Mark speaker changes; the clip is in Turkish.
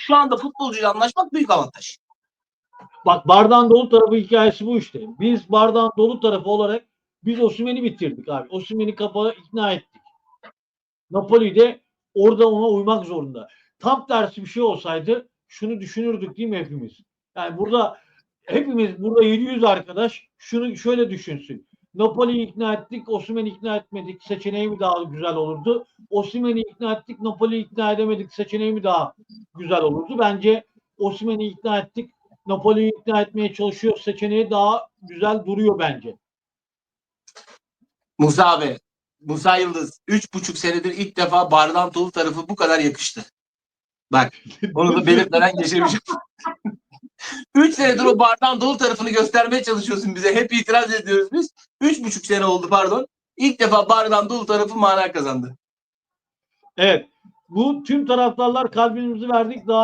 Speaker 1: şu anda futbolcuyla anlaşmak büyük avantaj.
Speaker 2: Bak bardağın dolu tarafı hikayesi bu işte. Biz bardağın dolu tarafı olarak biz Osimhen'i bitirdik abi. Osimhen'i kapağı ikna ettik. Napoli de orada ona uymak zorunda. Tam tersi bir şey olsaydı şunu düşünürdük değil mi hepimiz? Yani burada hepimiz burada 700 arkadaş şunu şöyle düşünsün. Napoli'yi ikna ettik, Osimhen'i ikna etmedik. Seçeneği mi daha güzel olurdu? Osimhen'i ikna ettik, Napoli'yi ikna edemedik. Seçeneği mi daha güzel olurdu? Bence Osimhen'i ikna ettik, Napoli'yi ikna etmeye çalışıyor. Seçeneği daha güzel duruyor bence.
Speaker 1: Musa abi, Musa Yıldız 3,5 senedir ilk defa bardağın dolu tarafı bu kadar yakıştı. Bak onu da belirtmeden geçirmişim. 3 senedir o bardağın dolu tarafını göstermeye çalışıyorsun bize. Hep itiraz ediyoruz biz. 3,5 sene oldu pardon. İlk defa bardağın dolu tarafı mana kazandı.
Speaker 2: Evet. Bu tüm taraftarlar kalbimizi verdik. Daha